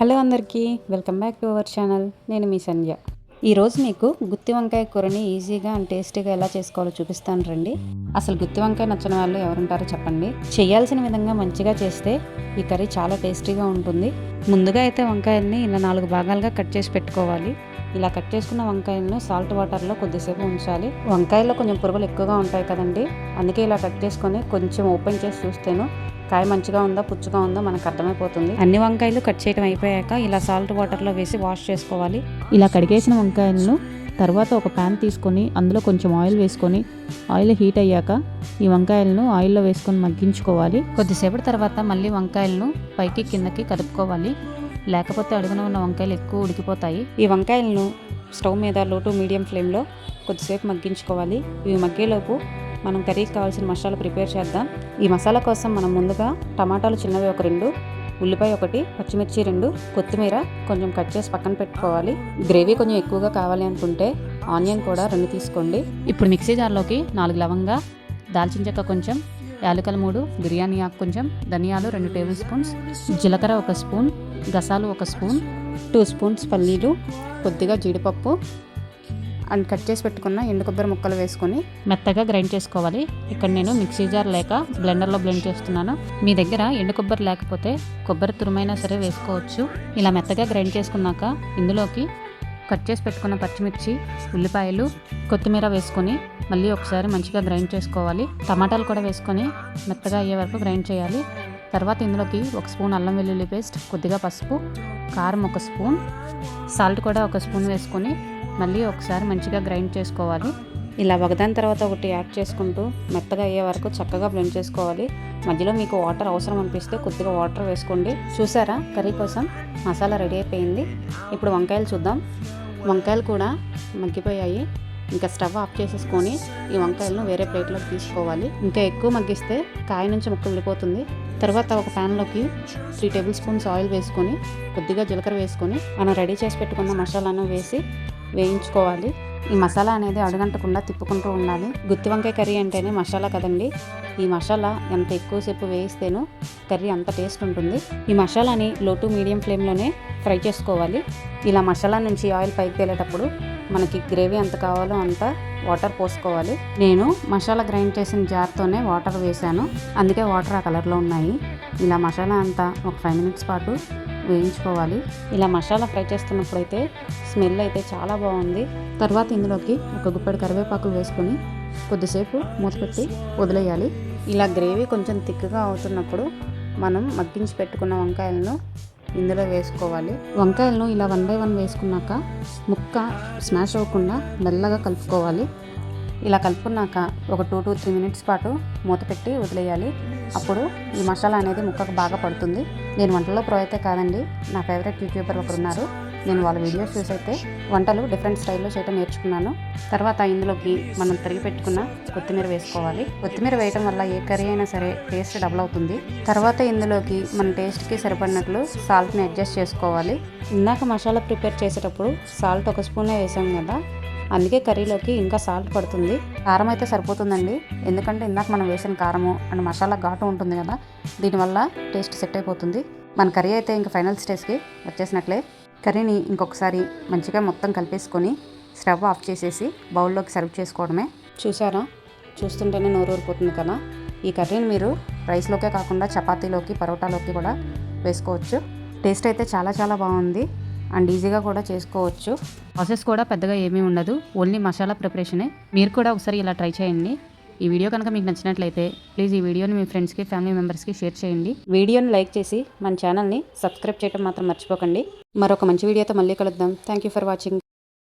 Hello అందరికీ welcome back to our channel. నేను మీ సంధ్య. ఈరోజు మీకు గుత్తి వంకాయ కూరని ఈజీగా అండ్ టేస్టీగా ఎలా చేసుకోవాలో చూపిస్తాను రండి. అసలు గుత్తి వంకాయ నచ్చిన వాళ్ళు ఎవరుంటారో చెప్పండి. చేయాల్సిన విధంగా మంచిగా చేస్తే ఈ కర్రీ చాలా టేస్టీగా ఉంటుంది. ముందుగా అయితే వంకాయల్ని ఇలా నాలుగు భాగాలుగా కట్ చేసి పెట్టుకోవాలి. ఇలా కట్ చేసుకున్న వంకాయలను సాల్ట్ వాటర్లో కొద్దిసేపు ఉంచాలి. వంకాయల్లో కొంచెం పురుగులు ఎక్కువగా ఉంటాయి కదండి. అందుకే ఇలా కట్ చేసుకొని కొంచెం ఓపెన్ చేసి చూస్తేను కాయ మంచిగా ఉందా పుచ్చుగా ఉందో మనకు అర్థమైపోతుంది. అన్ని వంకాయలు కట్ చేయడం అయిపోయాక ఇలా సాల్ట్ వాటర్లో వేసి వాష్ చేసుకోవాలి. ఇలా కడిగేసిన వంకాయలను తర్వాత ఒక ప్యాన్ తీసుకొని అందులో కొంచెం ఆయిల్ వేసుకొని ఆయిల్ హీట్ అయ్యాక ఈ వంకాయలను ఆయిల్లో వేసుకొని మగ్గించుకోవాలి. కొద్దిసేపటి తర్వాత మళ్ళీ వంకాయలను పైకి కిందకి కదుపుకోవాలి. లేకపోతే అడుగున ఉన్న వంకాయలు ఎక్కువ ఉడికిపోతాయి. ఈ వంకాయలను స్టవ్ మీద లో టు మీడియం ఫ్లేమ్లో కొద్దిసేపు మగ్గించుకోవాలి. ఇవి మగ్గేలోపు మనం కర్రీకి కావాల్సిన మసాలా ప్రిపేర్ చేద్దాం. ఈ మసాలా కోసం మనం ముందుగా టమాటాలు చిన్నవి ఒక రెండు ఉల్లిపాయ ఒకటి పచ్చిమిర్చి రెండు కొత్తిమీర కొంచెం కట్ చేసి పక్కన పెట్టుకోవాలి. గ్రేవీ కొంచెం ఎక్కువగా కావాలి అనుకుంటే ఆనియన్ కూడా రెండు తీసుకోండి. ఇప్పుడు మిక్సీ జార్లోకి నాలుగు లవంగా దాల్చిన చెక్క కొంచెం యాలకల మూడు బిర్యానీ ఆకు కొంచెం ధనియాలు రెండు టేబుల్ స్పూన్స్ జీలకర్ర ఒక స్పూన్ గసాలు ఒక స్పూన్ టూ స్పూన్స్ పల్లీలు కొద్దిగా జీడిపప్పు అండ్ కట్ చేసి పెట్టుకున్న ఎండు కొబ్బరి ముక్కలు వేసుకొని మెత్తగా గ్రైండ్ చేసుకోవాలి. ఇక్కడ నేను మిక్సీ జార్ లేక బ్లెండర్లో బ్లెండ్ చేస్తున్నాను. మీ దగ్గర ఎండు కొబ్బరి లేకపోతే కొబ్బరి తురుమైనా సరే వేసుకోవచ్చు. ఇలా మెత్తగా గ్రైండ్ చేసుకున్నాక ఇందులోకి కట్ చేసి పెట్టుకున్న పచ్చిమిర్చి ఉల్లిపాయలు కొత్తిమీర వేసుకొని మళ్ళీ ఒకసారి మంచిగా గ్రైండ్ చేసుకోవాలి. టమాటాలు కూడా వేసుకొని మెత్తగా అయ్యే వరకు గ్రైండ్ చేయాలి. తర్వాత ఇందులోకి ఒక స్పూన్ అల్లం వెల్లుల్లి పేస్ట్ కొద్దిగా పసుపు కారం ఒక స్పూన్ సాల్ట్ కూడా ఒక స్పూన్ వేసుకొని మళ్ళీ ఒకసారి మంచిగా గ్రైండ్ చేసుకోవాలి. ఇలా ఒకదాని తర్వాత ఒకటి యాడ్ చేసుకుంటూ మెత్తగా అయ్యే వరకు చక్కగా బ్లెండ్ చేసుకోవాలి. మధ్యలో మీకు వాటర్ అవసరం అనిపిస్తే కొద్దిగా వాటర్ వేసుకోండి. చూసారా? కర్రీ కోసం మసాలా రెడీ అయిపోయింది. ఇప్పుడు వంకాయలు చూద్దాం. వంకాయలు కూడా మగ్గిపోయాయి. ఇంకా స్టవ్ ఆఫ్ చేసేసుకొని ఈ వంకాయలను వేరే ప్లేట్లోకి తీసుకోవాలి. ఇంకా ఎక్కువ మగ్గిస్తే కాయ నుంచి ముక్క విడిపోతుంది. తర్వాత ఒక ప్యాన్లోకి త్రీ టేబుల్ స్పూన్స్ ఆయిల్ వేసుకొని కొద్దిగా జీలకర్ర వేసుకొని మనం రెడీ చేసి పెట్టుకున్న మసాలాను వేసి వేయించుకోవాలి. ఈ మసాలా అనేది అడుగంటకుండా తిప్పుకుంటూ ఉండాలి. గుత్తి వంకాయ కర్రీ అంటేనే మసాలా కదండి. ఈ మసాలా ఎంత ఎక్కువసేపు వేయిస్తేనో కర్రీ అంత టేస్ట్ ఉంటుంది. ఈ మసాలాని లో టు మీడియం ఫ్లేమ్లోనే ఫ్రై చేసుకోవాలి. ఇలా మసాలా నుంచి ఆయిల్ పైకి తేలేటప్పుడు మనకి గ్రేవీ ఎంత కావాలో అంత వాటర్ పోసుకోవాలి. నేను మసాలా గ్రైండ్ చేసిన జార్తోనే వాటర్ వేసాను అందుకే వాటర్ ఆ కలర్లో ఉన్నాయి. ఇలా మసాలా అంతా ఒక ఫైవ్ మినిట్స్ పాటు వేయించుకోవాలి. ఇలా మసాలా ఫ్రై చేస్తున్నప్పుడు అయితే స్మెల్ అయితే చాలా బాగుంది. తర్వాత ఇందులోకి ఒక గుప్పెడు కరివేపాకు వేసుకొని కొద్దిసేపు మూతపెట్టి వదిలేయాలి. ఇలా గ్రేవీ కొంచెం థిక్గా అవుతున్నప్పుడు మనం మగ్గించి పెట్టుకున్న వంకాయలను ఇందులో వేసుకోవాలి. వంకాయలను ఇలా వన్ బై వన్ వేసుకున్నాక ముక్క స్మాష్ అవ్వకుండా మెల్లగా కలుపుకోవాలి. ఇలా కలుపుకున్నాక ఒక టూ టు త్రీ మినిట్స్ పాటు మూత పెట్టి వదిలేయాలి. అప్పుడు ఈ మసాలా అనేది ముక్కకు బాగా పడుతుంది. నేను వంటల్లో ప్రో అయితే కాదండి నా ఫేవరెట్ యూట్యూబర్ ఒకరు ఉన్నారు నేను వాళ్ళ వీడియోస్ చూసి అయితే వంటలు డిఫరెంట్ స్టైల్లో చేయడం నేర్చుకున్నాను. తర్వాత ఇందులోకి మనం తరిగి పెట్టుకున్న కొత్తిమీర వేసుకోవాలి. కొత్తిమీర వేయడం వల్ల ఏ కర్రీ అయినా సరే టేస్ట్ డబుల్ అవుతుంది. తర్వాత ఇందులోకి మన టేస్ట్కి సరిపడినట్లు సాల్ట్ని అడ్జస్ట్ చేసుకోవాలి. ఇందాక మసాలా ప్రిపేర్ చేసేటప్పుడు సాల్ట్ ఒక స్పూనే వేసాం కదా అందుకే కర్రీలోకి ఇంకా సాల్ట్ పడుతుంది. కారం అయితే సరిపోతుందండి. ఎందుకంటే ఇందాక మనం వేసిన కారము అండ్ మసాలా ఘాటు ఉంటుంది కదా దీనివల్ల టేస్ట్ సెట్ అయిపోతుంది. మన కర్రీ అయితే ఇంకా ఫైనల్ స్టేజ్కి వచ్చేసినట్లే. కర్రీని ఇంకొకసారి మంచిగా మొత్తం కలిపేసుకొని స్టవ్ ఆఫ్ చేసేసి బౌల్లోకి సర్వ్ చేసుకోవడమే. చూసారా? చూస్తుంటేనే నోరు ఊరిపోతుంది కదా. ఈ కర్రీని మీరు రైస్లోకే కాకుండా చపాతీలోకి పరోటాలోకి కూడా వేసుకోవచ్చు. టేస్ట్ అయితే చాలా చాలా బాగుంది. అండ్ ఈజీగా కూడా చేసుకోవచ్చు. ప్రాసెస్ కూడా పెద్దగా ఏమీ ఉండదు. ఓన్లీ మసాలా ప్రిపరేషనే మీరు కూడా ఒకసారి ఇలా ట్రై చేయండి. ఈ వీడియో కనుక మీకు నచ్చినట్లయితే ప్లీజ్ ఈ వీడియోని మీ ఫ్రెండ్స్కి ఫ్యామిలీ మెంబర్స్కి షేర్ చేయండి. వీడియోని లైక్ చేసి మన ఛానల్ని సబ్స్క్రైబ్ చేయడం మాత్రం మర్చిపోకండి. మరొక మంచి వీడియోతో మళ్ళీ కలుద్దాం. Thank you for watching